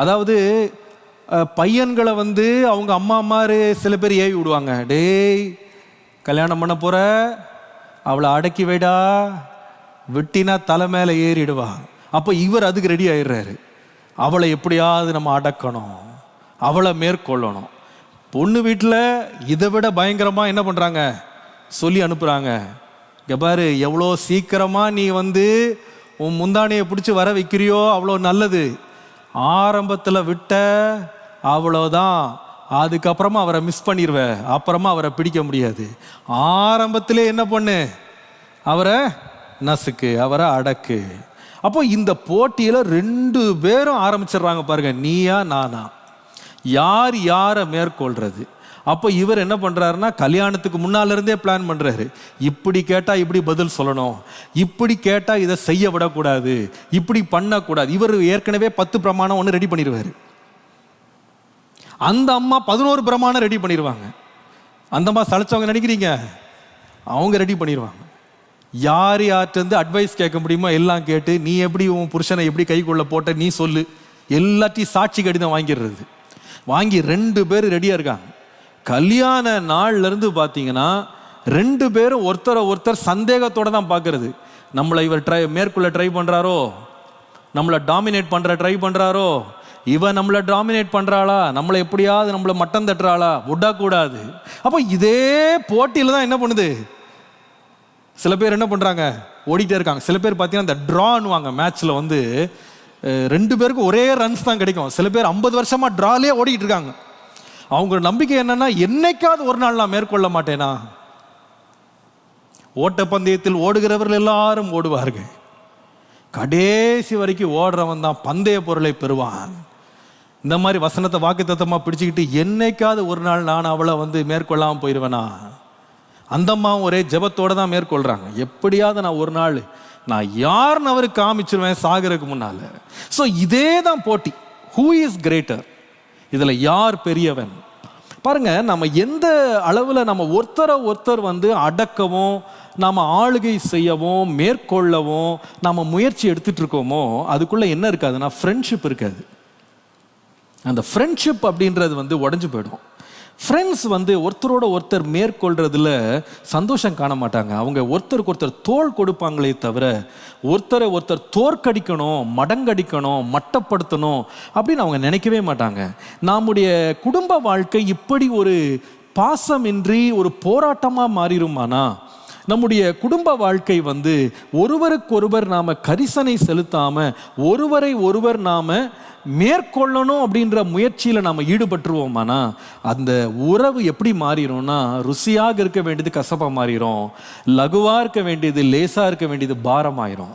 அதாவது பையன்களை வந்து அவங்க அம்மா அம்மாரு சில பேர் ஏவி விடுவாங்க. டேய் கல்யாணம் பண்ண போகிற அவளை அடக்கி வைடா. வெட்டினா தலை மேலே ஏறிடுவா. அப்போ இவர் அதுக்கு ரெடி ஆயிடுறாரு. அவளை எப்படியாவது நம்ம அடக்கணும். அவளை மேற்கொள்ளணும். பொண்ணு வீட்டில் இதை விட பயங்கரமாக என்ன பண்ணுறாங்க சொல்லி அனுப்புகிறாங்க இங்கே பாரு எவ்வளோ சீக்கிரமாக நீ வந்து உன் முந்தானையை பிடிச்சி வர வைக்கிறியோ அவ்வளோ நல்லது. ஆரம்பத்தில் விட்ட அவ்வளோதான் அதுக்கப்புறமா அவரை மிஸ் பண்ணிடுவ அப்புறமா அவரை பிடிக்க முடியாது. ஆரம்பத்திலே என்ன பண்ணு? அவரை நசுக்கு அவரை அடக்கு. அப்போ இந்த போட்டியில் ரெண்டு பேரும் ஆரம்பிச்சிடுறாங்க பாருங்க. நீயா நானா. யார் யாரை மேற்கொள்றது? அப்போ இவர் என்ன பண்ணுறாருன்னா கல்யாணத்துக்கு முன்னால இருந்தே பிளான் பண்ணுறாரு இப்படி கேட்டால் இப்படி பதில் சொல்லணும். இப்படி கேட்டால் இதை செய்ய விடக்கூடாது. இப்படி பண்ணக்கூடாது. இவர் ஏற்கனவே பத்து பிரமாணம் ஒன்று ரெடி பண்ணிடுவார் அந்த அம்மா பதினோரு பிரமாணம் ரெடி பண்ணிடுவாங்க அந்த அம்மா சளைச்சவங்க நினைக்கிறீங்க? அவங்க ரெடி பண்ணிடுவாங்க யார் யார்கிட்டருந்து அட்வைஸ் கேட்க முடியுமோ எல்லாம் கேட்டு நீ எப்படி உன் புருஷனை எப்படி கைக்குள்ள போட்ட நீ சொல்லு. எல்லாத்தையும் சாட்சி கடிதம் வாங்கிடுறது. வாங்கி ரெண்டு பேர் ரெடியாக இருக்காங்க. கல்யாண நாள்லேருந்து பார்த்தீங்கன்னா ரெண்டு பேரும் ஒருத்தரை ஒருத்தர் சந்தேகத்தோட தான் பார்க்கறது நம்மளை இவர் ட்ரை மேற்குள்ளே ட்ரை பண்ணுறாரோ நம்மளை டாமினேட் பண்ணுற ட்ரை பண்ணுறாரோ இவன் நம்மளை டாமினேட் பண்ணுறாளா நம்மளை எப்படியாவது நம்மளை மட்டம் தட்டுறாளா? விடக்கூடாது. அப்போ இதே போட்டியில் தான் என்ன பண்ணுது? சில பேர் என்ன பண்ணுறாங்க ஓடிட்டே இருக்காங்க. சில பேர் பார்த்தீங்கன்னா இந்த ட்ரான்னுவாங்க மேட்ச்சில் வந்து ரெண்டு பேருக்கும் ஒரே ரன்ஸ் தான் கிடைக்கும். சில பேர் ஐம்பது வருஷமாக ட்ராலே ஓடிக்கிட்டு இருக்காங்க. அவங்க நம்பிக்கை என்னன்னா என்னைக்காவது ஒரு நாள் நான் மேற்கொள்ள மாட்டேனா? ஓட்டப்பந்தயத்தில் ஓடுகிறவர்கள் எல்லாரும் ஓடுவார்கள். கடைசி வரைக்கும் ஓடுறவன் தான் பந்தய பொருளை பெறுவான். இந்த மாதிரி வசனத்தை வாக்குத்தத்தமாக பிடிச்சிக்கிட்டு என்னைக்காவது ஒரு நாள் நான் அவளை வந்து மேற்கொள்ளாமல் போயிடுவேனா அந்தம்மாவும் ஒரே ஜபத்தோடு தான் மேற்கொள்கிறாங்க எப்படியாவது நான் ஒரு நாள் நான் யாருன்னு அவருக்கு காமிச்சிருவேன் சாகிறதுக்கு முன்னால். ஸோ இதே தான் போட்டி. ஹூ இஸ் கிரேட்டர் இதில் யார் பெரியவன்? பாருங்க நம்ம எந்த அளவில் நம்ம ஒருத்தரை ஒருத்தர் வந்து அடக்கவும் நாம் ஆளுகை செய்யவும் மேற்கொள்ளவும் நாம் முயற்சி எடுத்துட்டு இருக்கோமோ அதுக்குள்ளே என்ன இருக்காதுன்னா ஃப்ரெண்ட்ஷிப் இருக்காது. அந்த ஃப்ரெண்ட்ஷிப் அப்படின்றது வந்து உடஞ்சு போயிடும். ஃப்ரெண்ட்ஸ் வந்து ஒருத்தரோட ஒருத்தர் மேற்கொள்றதுல சந்தோஷம் காண மாட்டாங்க. அவங்க ஒருத்தருக்கு ஒருத்தர் தோல் கொடுப்பாங்களே தவிர ஒருத்தரை ஒருத்தர் தோற்கடிக்கணும் மடங்கடிக்கணும் மட்டப்படுத்தணும் அப்படின்னு அவங்க நினைக்கவே மாட்டாங்க. நம்முடைய குடும்ப வாழ்க்கை இப்படி ஒரு பாசமின்றி ஒரு போராட்டமாக மாறிடுமானா நம்முடைய குடும்ப வாழ்க்கை வந்து ஒருவருக்கொருவர் நாம் கரிசனை செலுத்தாமல் ஒருவரை ஒருவர் நாம் மேற்கொள்ளணும் அப்படின்ற முயற்சியில் நாம் ஈடுபட்டுருவோமானா அந்த உறவு எப்படி மாறிடும்னா ருசியாக இருக்க வேண்டியது கசப்பாக மாறிடும் லகுவாக இருக்க வேண்டியது லேசாக இருக்க வேண்டியது பாரமாயிரும்.